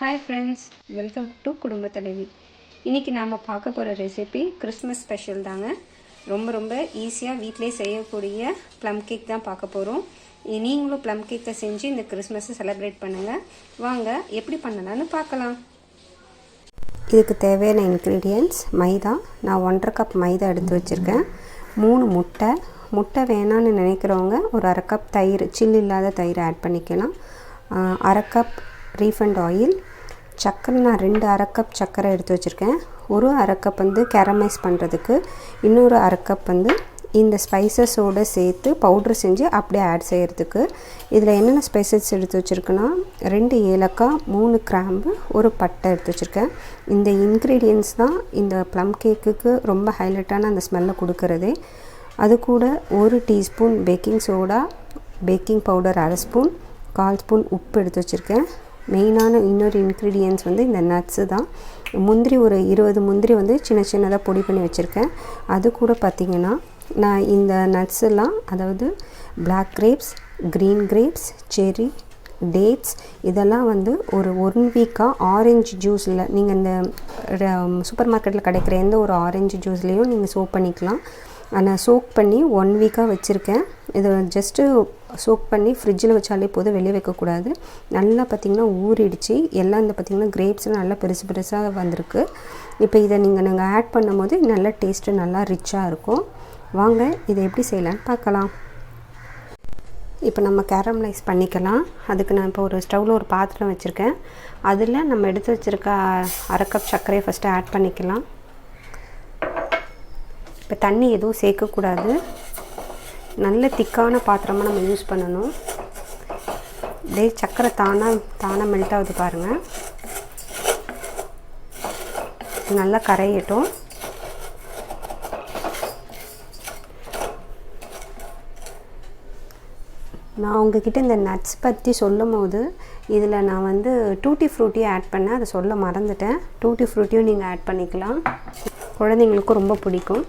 Hi friends welcome to குடும்ப தலைவி இன்றைக்கி நாம் பார்க்க போகிற ரெசிபி கிறிஸ்மஸ் ஸ்பெஷல் தாங்க. ரொம்ப ரொம்ப ஈஸியாக வீட்டிலே செய்யக்கூடிய ப்ளம் கேக் தான் பார்க்க போகிறோம் நீங்களும் ப்ளம் கேக்கை செஞ்சு இந்த கிறிஸ்மஸை செலிப்ரேட் பண்ணுங்கள் வாங்க எப்படி பண்ணலான்னு பார்க்கலாம். இதுக்கு தேவையான இன்க்ரீடியன்ட்ஸ் மைதா. நான் ஒன்றரை கப் மைதா எடுத்து வச்சுருக்கேன். மூணு முட்டை. முட்டை வேணான்னு நினைக்கிறவங்க ஒரு அரை கப் தயிர் சில்லு இல்லாத தயிர் ஆட் பண்ணிக்கலாம். அரை கப் ரீஃபண்ட் ஆயில் சர்க்கரை நான் ரெண்டு அரை கப் சர்க்கரை எடுத்து வச்சுருக்கேன். ஒரு அரை கப் வந்து கேரமைஸ் பண்ணுறதுக்கு இன்னொரு அரை கப் வந்து இந்த ஸ்பைசஸோடு சேர்த்து பவுட்ரு செஞ்சு அப்படியே ஆட் செய்கிறதுக்கு இதில் என்னென்ன ஸ்பைசஸ் எடுத்து வச்சுருக்குன்னா ரெண்டு ஏலக்காய் மூணு கிராம்பு ஒரு பட்டை எடுத்து வச்சுருக்கேன். இந்த இன்க்ரீடியன்ஸ் தான் இந்த ப்ளம் கேக்குக்கு ரொம்ப ஹைலைட்டான அந்த ஸ்மெல்லை கொடுக்குறதே. அது கூட ஒரு teaspoon baking soda baking powder அரை ஸ்பூன் கால் ஸ்பூன் உப்பு எடுத்து வச்சுருக்கேன். மெயினான இன்னொரு இன்க்ரீடியன்ஸ் வந்து இந்த நட்ஸு தான். முந்திரி ஒரு இருபது முந்திரி வந்து சின்ன சின்னதாக பொடி பண்ணி வச்சுருக்கேன். அது கூட பார்த்திங்கன்னா நான் இந்த நட்ஸ் எல்லாம் அதாவது black grapes green grapes cherry dates இதெல்லாம் வந்து ஒரு ஒன் வீக்காக ஆரஞ்சு ஜூஸில் நீங்கள் இந்த சூப்பர் மார்க்கெட்டில் கிடைக்கிற எந்த ஒரு ஆரஞ்சு ஜூஸ்லேயும் நீங்கள் சோப் பண்ணிக்கலாம். ஆனால் சோக் பண்ணி ஒன் வீக்காக வச்சுருக்கேன். இதை ஜஸ்ட்டு சோக் பண்ணி ஃப்ரிட்ஜில் வச்சாலே போதும் வெளியே வைக்கக்கூடாது. நல்லா பார்த்திங்கன்னா ஊறிடுச்சு. எல்லாம் இந்த பார்த்திங்கன்னா கிரேப்ஸ் நல்லா பெருசு பெருசாக வந்திருக்கு. இப்போ இதை நீங்கள் நாங்கள் ஆட் பண்ணும்போது நல்லா டேஸ்ட்டு நல்லா ரிச்சாக இருக்கும். வாங்க இதை எப்படி செய்யலான்னு பார்க்கலாம். இப்போ நம்ம கேரமலைஸ் பண்ணிக்கலாம். அதுக்கு நான் இப்போ ஒரு ஸ்டவ்வில் ஒரு பாத்திரம் வச்சுருக்கேன். அதில் நம்ம எடுத்து வச்சுருக்க அரை கப் சர்க்கரையை ஃபஸ்ட்டு ஆட் பண்ணிக்கலாம். இப்போ தண்ணி எதுவும் சேர்க்கக்கூடாது. நல்ல திக்கான பாத்திரமாக நம்ம யூஸ் பண்ணணும். டே சக்கரை தானாக தானாக மெல்ட் ஆகுது பாருங்கள் நல்லா கரையட்டும். நான் உங்ககிட்ட இந்த நட்ஸ் பற்றி சொல்லும் போது இதில் நான் வந்து டூட்டி ஃப்ரூட்டியும் ஆட் பண்ணேன். அதை சொல்ல மறந்துட்டேன். டூட்டி ஃப்ரூட்டியும் நீங்கள் ஆட் பண்ணிக்கலாம். குழந்தைங்களுக்கும் ரொம்ப பிடிக்கும்.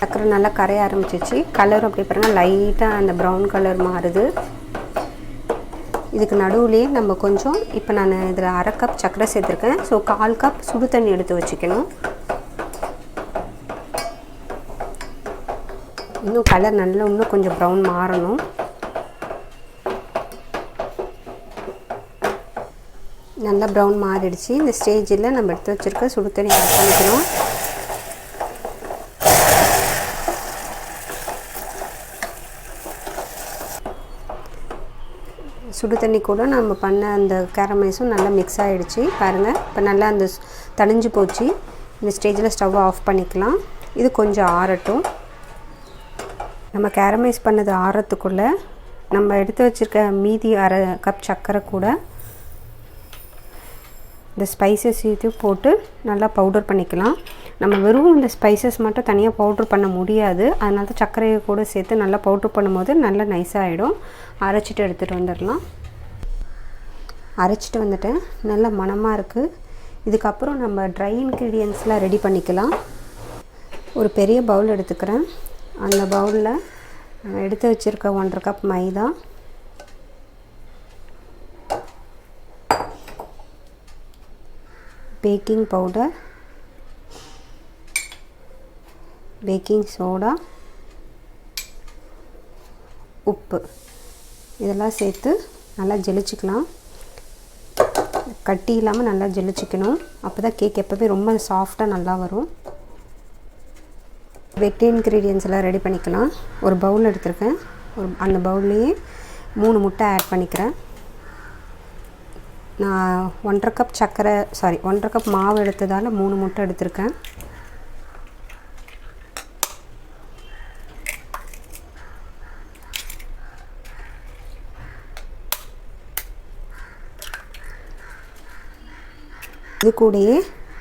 சக்கரை நல்லா கரைய ஆரம்பிச்சிச்சு கலர் அப்படி பாருங்கள் லைட்டாக அந்த ப்ரௌன் கலர் மாறுது. இதுக்கு நடுவுலேயே நம்ம கொஞ்சம் இப்போ நான் இதில் அரை கப் சக்கரை சேர்த்துருக்கேன். ஸோ கால் கப் சுடு தண்ணி எடுத்து வச்சுக்கணும். இன்னும் கலர் நல்லா இன்னும் கொஞ்சம் ப்ரௌன் மாறணும். நல்லா ப்ரௌன் மாறிடுச்சு. இந்த ஸ்டேஜில் நம்ம எடுத்து வச்சுருக்க சுடு தண்ணி ஆட் பண்ணிக்கணும். சுடு தண்ணி கூட நம்ம பண்ண அந்த கேரமைஸும் நல்லா மிக்ஸ் ஆகிடுச்சு பாருங்கள் இப்போ நல்லா அந்த தணிஞ்சு போச்சு. இந்த ஸ்டேஜில் ஸ்டவ்வை ஆஃப் பண்ணிக்கலாம். இது கொஞ்சம் ஆறட்டும். நம்ம கேரமைஸ் பண்ணது ஆறத்துக்குள்ளே நம்ம எடுத்து வச்சுருக்க மீதி அரை கப் சர்க்கரை கூட இந்த ஸ்பைசஸ் இது போட்டு நல்லா பவுடர் பண்ணிக்கலாம். நம்ம வெறும் இந்த ஸ்பைசஸ் மட்டும் தனியாக பவுட்ரு பண்ண முடியாது. அதனால தான் சர்க்கரையை கூட சேர்த்து நல்லா பவுட்ரு பண்ணும்போது நல்லா நைஸாகிடும் அரைச்சிட்டு எடுத்துகிட்டு வந்துடலாம். அரைச்சிட்டு வந்துட்டேன். நல்ல மணமாக இருக்குது இதுக்கப்புறம் நம்ம ட்ரை இன்க்ரீடியன்ஸ்லாம் ரெடி பண்ணிக்கலாம். ஒரு பெரிய பவுல் எடுத்துக்கிறேன். அந்த பவுலில் எடுத்து வச்சுருக்க ஒன்றரை cup maida. Baking powder baking soda உப்பு. இதெல்லாம் சேர்த்து நல்லா ஜெலிச்சிக்கலாம். கட்டி இல்லாமல் நல்லா ஜெலிச்சிக்கணும். அப்போ தான் கேக் எப்போவே ரொம்ப சாஃப்டாக நல்லா வரும். வெட்டி இன்க்ரீடியன்ஸ் எல்லாம் ரெடி பண்ணிக்கலாம். ஒரு பவுல் எடுத்திருக்கேன். ஒரு அந்த பவுல்லையே மூணு முட்டை ஆட் பண்ணிக்கிறேன். நான் ஒன்றரை கப் சர்க்கரை சாரி ஒன்றரை கப் மாவு எடுத்ததால் மூணு முட்டை எடுத்திருக்கேன். இது கூடயே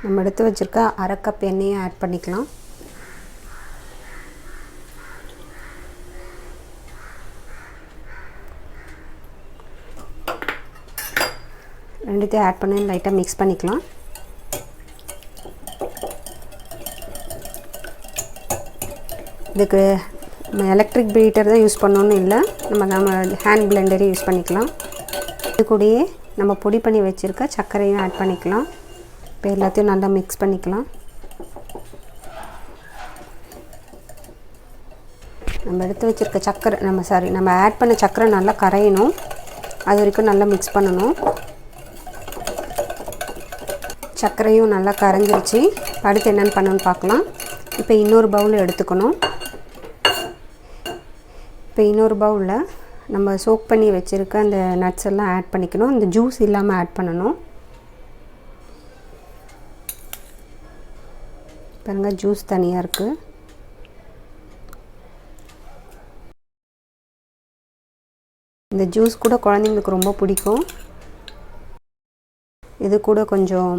நம்ம எடுத்து வச்சுருக்க அரை கப் எண்ணெயை ஆட் பண்ணிக்கலாம். ரெண்டுத்தையும் ஆட் பண்ணி லைட்டாக மிக்ஸ் பண்ணிக்கலாம். இதுக்கு நம்ம எலக்ட்ரிக் பீட்டர் தான் யூஸ் பண்ணணும்னு இல்லை. நம்ம நம்ம ஹேண்ட் பிளெண்டரே யூஸ் பண்ணிக்கலாம். இது கூடயே நம்ம பொடி பண்ணி வச்சுருக்க சர்க்கரையும் ஆட் பண்ணிக்கலாம். இப்போ எல்லாத்தையும் நல்லா மிக்ஸ் பண்ணிக்கலாம். நம்ம எடுத்து வச்சுருக்க சக்கரை நம்ம சாரி நம்ம ஆட் பண்ண சக்கரை நல்லா கரையணும். அது வரைக்கும் நல்லா மிக்ஸ் பண்ணணும். சர்க்கரையும் நல்லா கரைஞ்சிருச்சு. அடுத்து என்னென்னு பண்ணணும்னு பார்க்கலாம். இப்போ இன்னொரு பவுல் எடுத்துக்கணும். இப்போ இன்னொரு பவுலில் நம்ம சோக் பண்ணி வச்சுருக்க அந்த நட்ஸ் எல்லாம் ஆட் பண்ணிக்கணும். இந்த ஜூஸ் இல்லாமல் ஆட் பண்ணணும். பாருங்கள் ஜூஸ் தனியாக இருக்குது இந்த ஜூஸ் கூட குழந்தைங்களுக்கு ரொம்ப பிடிக்கும். இது கூட கொஞ்சம்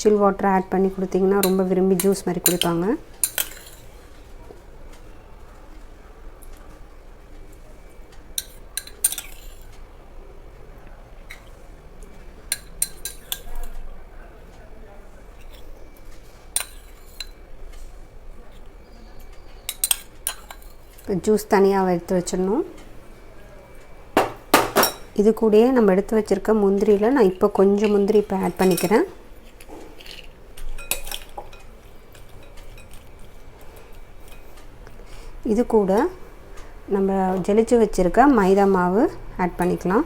சில் வாட்டர் ஆட் பண்ணி கொடுத்தீங்கன்னா ரொம்ப விரும்பி ஜூஸ் மாதிரி குடிப்பாங்க. இப்போ ஜூஸ் தனியாக எடுத்து வச்சிடணும். இது கூடயே நம்ம எடுத்து வச்சுருக்க முந்திரியில் நான் இப்போ கொஞ்சம் முந்திரி இப்போ ஆட் பண்ணிக்கிறேன். இது கூட நம்ம ஜெலிச்சு வச்சுருக்க மைதா மாவு ஆட் பண்ணிக்கலாம்.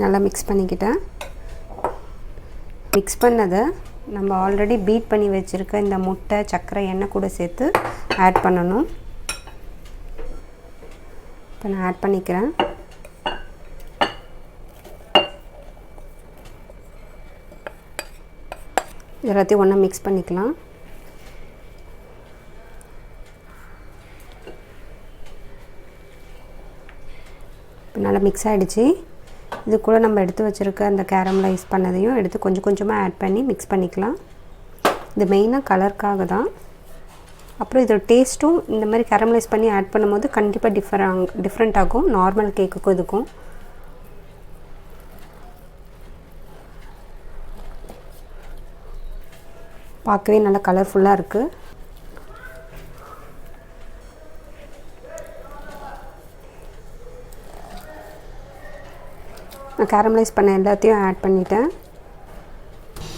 நல்லா மிக்ஸ் பண்ணிக்கிட்டேன். மிக்ஸ் பண்ணதை நம்ம ஆல்ரெடி பீட் பண்ணி வச்சுருக்க இந்த முட்டை சர்க்கரை எண்ணெய் கூட சேர்த்து ஆட் பண்ணணும். இப்போ நான் ஆட் பண்ணிக்கிறேன். எல்லாத்தையும் ஒன்றா மிக்ஸ் பண்ணிக்கலாம். இப்போ நல்லா மிக்ஸ் ஆகிடுச்சு இது கூட நம்ம எடுத்து வச்சுருக்க அந்த கேரமலைஸ் பண்ணதையும் எடுத்து கொஞ்சம் கொஞ்சமாக ஆட் பண்ணி மிக்ஸ் பண்ணிக்கலாம். இது மெயினாக கலருக்காக தான். அப்புறம் இதோட டேஸ்ட்டும் இந்த மாதிரி கேரமலைஸ் பண்ணி ஆட் பண்ணும்போது கண்டிப்பாக டிஃபர் டிஃப்ரெண்ட் ஆகும். நார்மல் கேக்குக்கும் இதுக்கும். பார்க்கவே நல்லா கலர்ஃபுல்லாக இருக்குது நான் கேரமலைஸ் பண்ண எல்லாத்தையும் ஆட் பண்ணிட்டேன்.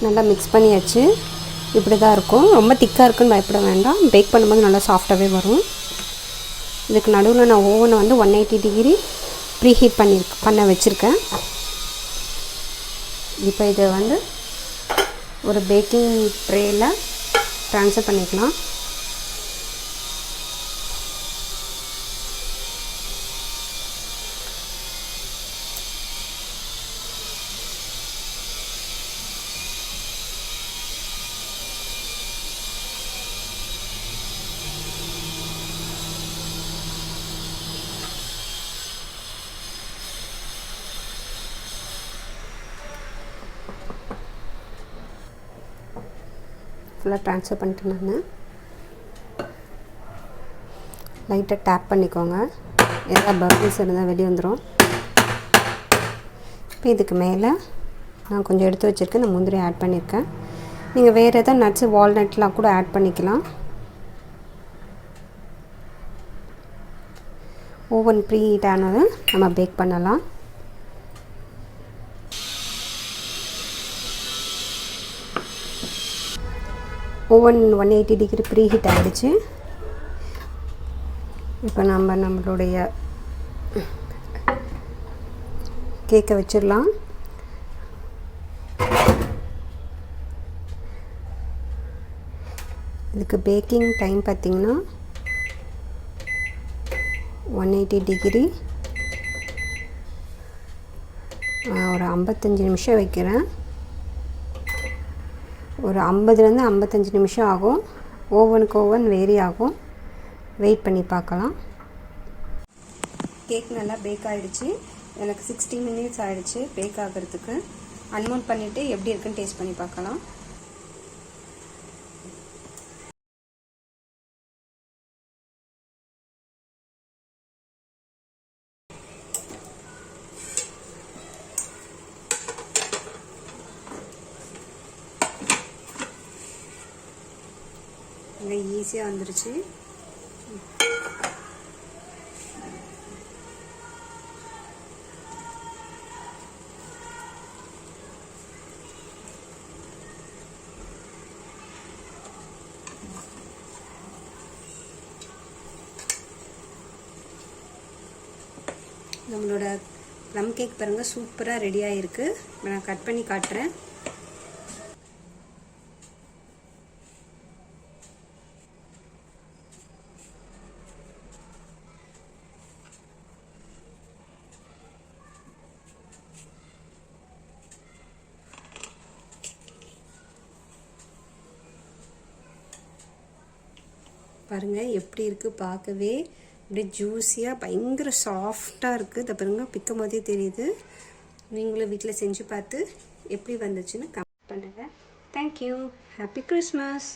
நல்லா மிக்ஸ் பண்ணியாச்சு. இப்படி தான் இருக்கும். ரொம்ப திக்காக இருக்குன்னு பயப்பட வேண்டாம். பேக் பண்ணும்போது நல்லா சாஃப்டாகவே வரும். இதுக்கு நடுவில் நான் ஓவனை வந்து one eighty degree preheat பண்ணி பண்ண வச்சுருக்கேன். இப்போ இதை வந்து ஒரு பேக்கிங் ட்ரேயில் ட்ரான்ஸ்ஃபர் பண்ணிக்கலாம். ஃபுல்லாக ட்ரான்ஸ்ஃபர் பண்ணிட்டு நான். லைட்டாக டேப் பண்ணிக்கோங்க. எதாவது பபிள்ஸ் இருந்தால் வெளியே வந்துடும் இப்போ இதுக்கு மேலே நான் கொஞ்சம் எடுத்து வச்சுருக்கேன். இந்த முந்திரி ஆட் பண்ணியிருக்கேன் நீங்கள் வேறு எதாவது நட்ஸு வால்நட்லாம் கூட ஆட் பண்ணிக்கலாம். ஓவன் ப்ரீ ஹீட் ஆனது நம்ம பேக் பண்ணலாம். Oven one eighty degree preheat ஆகிடுச்சு இப்போ நம்ம நம்மளுடைய கேக்கை வச்சிடலாம். இதுக்கு பேக்கிங் டைம் பார்த்திங்கன்னா ஒன் எயிட்டி டிகிரி ஒரு ஐம்பத்தஞ்சு நிமிஷம் வைக்கிறேன். ஒரு ஐம்பதுலேருந்து ஐம்பத்தஞ்சு நிமிஷம் ஆகும். ஓவனுக்கு ஓவன் வேரி ஆகும் வெயிட் பண்ணி பார்க்கலாம். கேக் நல்லா பேக் ஆகிடுச்சு எனக்கு சிக்ஸ்டி மினிட்ஸ் ஆகிடுச்சு பேக் ஆகிறதுக்கு. அன்மோட் பண்ணிவிட்டு எப்படி இருக்குன்னு டேஸ்ட் பண்ணி பார்க்கலாம். இங்கே ஈஸியாக வந்துருச்சு. நம்மளோட ப்ளம் கேக் பாருங்கள் சூப்பராக ரெடி ஆகிருக்கு இப்போ நான் கட் பண்ணி காட்டுறேன். பாருங்கள் எப்படி இருக்குது பார்க்கவே. அப்படியே ஜூஸியாக பயங்கர சாஃப்டாக இருக்குது இதை பாருங்கள் பிக்கும் போதே தெரியுது. நீங்களும் வீட்டில் செஞ்சு பார்த்து எப்படி வந்துச்சுன்னு கமெண்ட் பண்ணுங்கள் தேங்க்யூ ஹாப்பி கிறிஸ்மஸ்